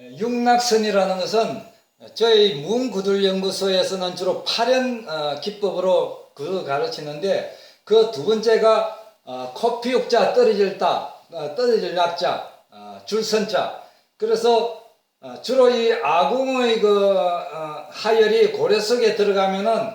육락선이라는 것은 저희 문구들연구소에서는 주로 파련 어, 기법으로 그 가르치는데 그 두 번째가 어, 코피 육자 떨어질 다 어, 떨어질 약자 어, 줄선자. 그래서 어, 주로 이 아궁의 그 어, 하열이 고래 속에 들어가면은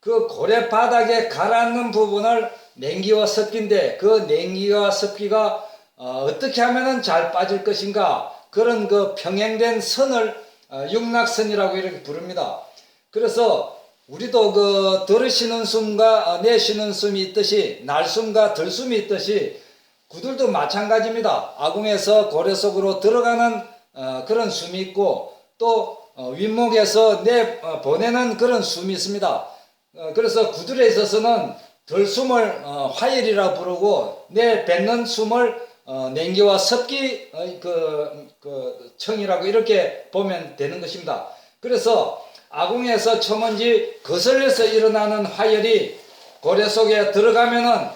그 고래 바닥에 가라앉는 부분을 냉기와 습기인데 그 냉기와 습기가 어, 어떻게 하면은 잘 빠질 것인가 그런 그 평행된 선을 어, 육락선이라고 이렇게 부릅니다. 그래서 우리도 그 들으시는 숨과 어, 내쉬는 숨이 있듯이 날숨과 들숨이 있듯이 구들도 마찬가지입니다. 아궁에서 고래 속으로 들어가는 어, 그런 숨이 있고 또 어, 윗목에서 내 어, 보내는 그런 숨이 있습니다. 어, 그래서 구들에 있어서는 들숨을 어, 화열이라 부르고 내 뱉는 숨을 어, 냉기와 습기 어, 그, 그 청이라고 이렇게 보면 되는 것입니다. 그래서 아궁에서 처먼지 거슬려서 일어나는 화열이 고래 속에 들어가면은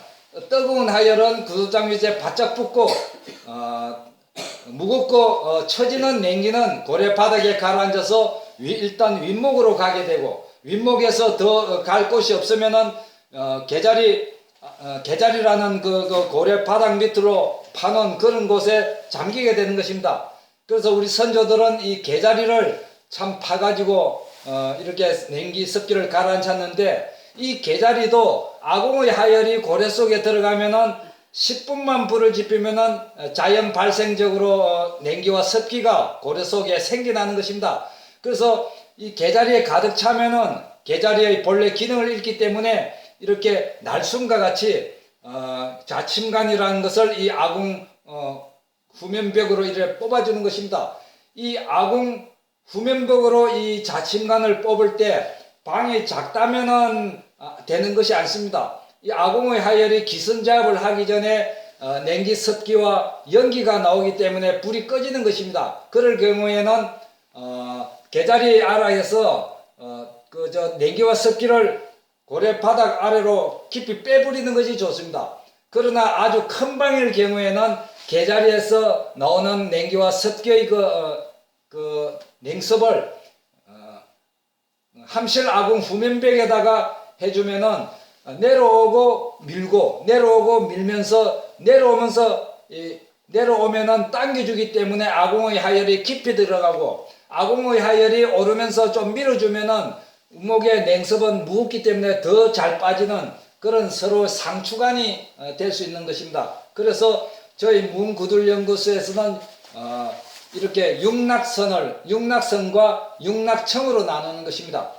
뜨거운 화열은 구두장 위에 바짝 붙고 어, 무겁고 어, 처지는 냉기는 고래 바닥에 가라앉아서 위- 일단 윗목으로 가게 되고 윗목에서 더 갈 곳이 없으면은 어, 개자리 어, 개자리라는 그, 그 고래 바닥 밑으로 파놓은 그런 곳에 잠기게 되는 것입니다. 그래서 우리 선조들은 이 개자리를 참 파가지고 어, 이렇게 냉기 습기를 가라앉혔는데 이 개자리도 아궁의 하열이 고래 속에 들어가면은 10분만 불을 지피면은 어, 자연 발생적으로 어, 냉기와 습기가 고래 속에 생겨나는 것입니다. 그래서 이 개자리에 가득 차면은 개자리의 본래 기능을 잃기 때문에 이렇게 날숨과 같이 어, 자침간이라는 것을 이 아궁 어, 후면벽으로 이렇게 뽑아주는 것입니다. 이 아궁 후면벽으로 이 자침간을 뽑을 때 방이 작다면은 아, 되는 것이 않습니다. 이 아궁의 하열이 기선작업을 하기 전에 어, 냉기 습기와 연기가 나오기 때문에 불이 꺼지는 것입니다. 그럴 경우에는 어, 개자리 아래에서 어, 그저 냉기와 습기를 고래 바닥 아래로 깊이 빼버리는 것이 좋습니다. 그러나 아주 큰 방일 경우에는 개자리에서 나오는 냉기와 습기의 그, 어, 그 냉섭을 어, 함실 아궁 후면벽에다가 해주면은 내려오고 밀고 내려오고 밀면서 내려오면서 이 내려오면은 당겨주기 때문에 아궁의 하열이 깊이 들어가고 아궁의 하열이 오르면서 좀 밀어주면은 목의 냉섭은 무겁기 때문에 더 잘 빠지는 그런 서로 상추간이 될 수 있는 것입니다. 그래서 저희 문구들연구소에서는 어, 이렇게 육락선을 육락선과 육락청으로 나누는 것입니다.